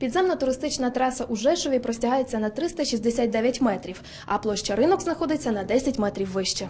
Підземна туристична траса у Жешові простягається на 369 метрів, а площа ринок знаходиться на 10 метрів вище.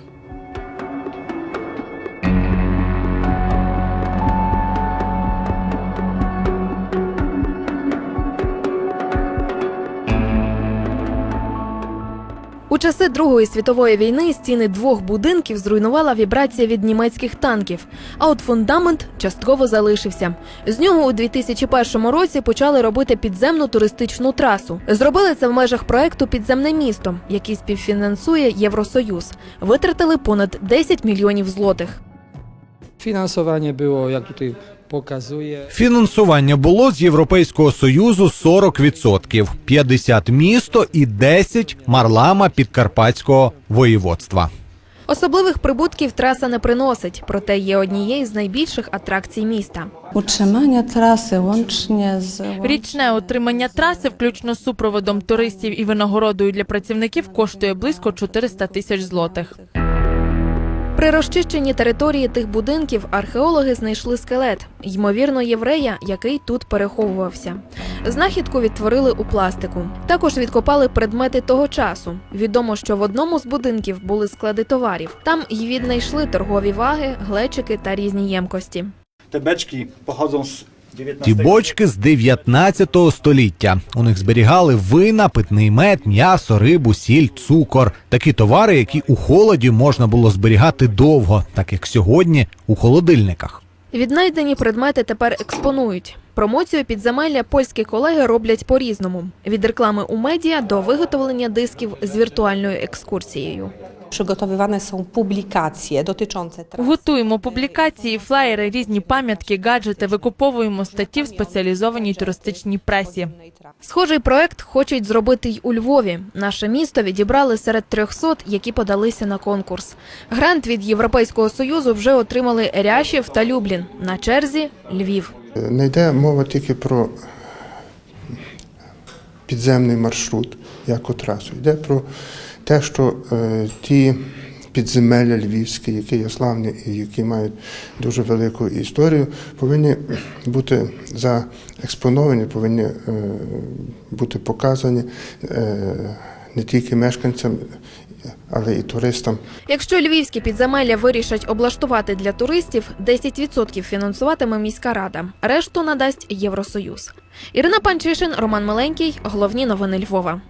Часи Другої світової війни стіни двох будинків зруйнувала вібрація від німецьких танків, а от фундамент частково залишився. З нього у 2001 році почали робити підземну туристичну трасу. Зробили це в межах проекту Підземне місто, який співфінансує Євросоюз. Витратили понад 10 мільйонів злотих. Finansowanie było, jak tutaj pokazuje, Фінансування було з Європейського Союзу 40%, 50 місто і 10 марлама Підкарпатського воєводства. Особливих прибутків траса не приносить, проте є однією з найбільших атракцій міста. Utrzymanie trasy łącznie z Річне отримання траси, включно з супроводом туристів і винагородою для працівників, коштує близько 400 тисяч злотих. При розчищенні території тих будинків археологи знайшли скелет, ймовірно, єврея, який тут переховувався. Знахідку відтворили у пластику. Також відкопали предмети того часу. Відомо, що в одному з будинків були склади товарів. Там й віднайшли торгові ваги, глечики та різні ємкості. Te beczki pochodzą z Ті бочки з 19 століття. У них зберігали вина, питний мед, м'ясо, рибу, сіль, цукор. Такі товари, які у холоді можна було зберігати довго, так як сьогодні у холодильниках. Віднайдені предмети тепер експонують. Промоцію підземелля польські колеги роблять по-різному: від реклами у медіа до виготовлення дисків з віртуальною екскурсією. przygotowywane są publikacje dotyczące. Готуємо публікації, флаєри, різні пам'ятки, гаджети, викуповуємо статті в спеціалізованій туристичній пресі. Схожий проект хочуть зробити й у Львові. Наше місто відібрали серед 300, які подалися на конкурс. Грант від Європейського союзу вже отримали Рящів та Люблін. На черзі Львів. Не йде мова тільки про підземний маршрут як у трасу. Йде про те, що е, ті підземелля львівські, які є славні і які мають дуже велику історію, повинні бути заекспоновані, повинні е, бути показані е, не тільки мешканцям, але і туристам. Якщо львівські підземелля вирішать облаштувати для туристів, 10% фінансуватиме міська рада, решту надасть Євросоюз. Ірина Панчишин, Роман Миленький. Головні новини Львова.